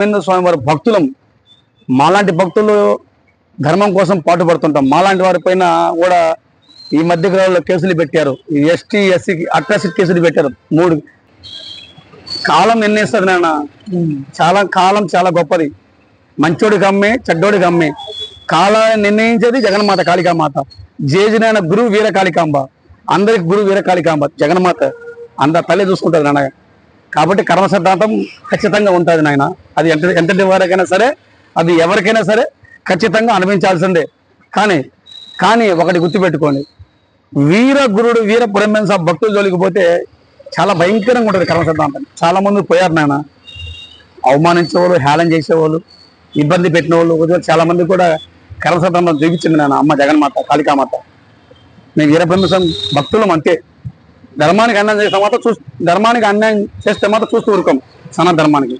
గోవింద స్వామి వారి భక్తులం మాలాంటి భక్తులు ధర్మం కోసం పాటుపడుతుంటాం. మాలాంటి వారి పైన కూడా ఈ మధ్య కాలంలో కేసులు పెట్టారు. ఈ ఎస్టీ ఎస్సీకి అట్రాసిటీ కేసులు పెట్టారు. మూడు కాలం నిర్ణయిస్తారు నాన్న? చాలా కాలం చాలా గొప్పది. మంచోడికి అమ్మే చెడ్డోడికి అమ్మే కాలాన్ని నిర్ణయించేది జగన్మాత కాళికామాత. జేజినైన గురువు వీర కాళికాంబ. అందరికి గురువు వీర కాళికాంబ జగన్మాత. అంత తల్లి చూసుకుంటారు నాన్న. కాబట్టి కర్మ సిద్ధాంతం ఖచ్చితంగా ఉంటుంది నాయన. అది ఎంత ఎంతటి వారికైనా సరే అది ఎవరికైనా సరే ఖచ్చితంగా అనుభవించాల్సిందే. కానీ కానీ ఒకటి గుర్తుపెట్టుకోండి. వీర గురుడు వీర బ్రహ్మన్స్ భక్తులు జోలికి పోతే చాలా భయంకరంగా ఉంటుంది కర్మ సిద్ధాంతం. చాలా మంది పోయారు నాయన. అవమానించేవాళ్ళు హేళన చేసేవాళ్ళు ఇబ్బంది పెట్టిన వాళ్ళు చాలామంది చాలా మంది కూడా కర్మ సిద్ధాంతం చూపించింది నాన్న అమ్మ జగన్మాత కాళికామాత. మేము వీరబ్రహ్మసం భక్తులం అంతే. ధర్మానికి అన్యాయం చేస్తే మాత్రం చూ ధర్మానికి అన్యాయం చేస్తే మాత్రం చూస్తూ ఊరుకోం సన ధర్మానికి.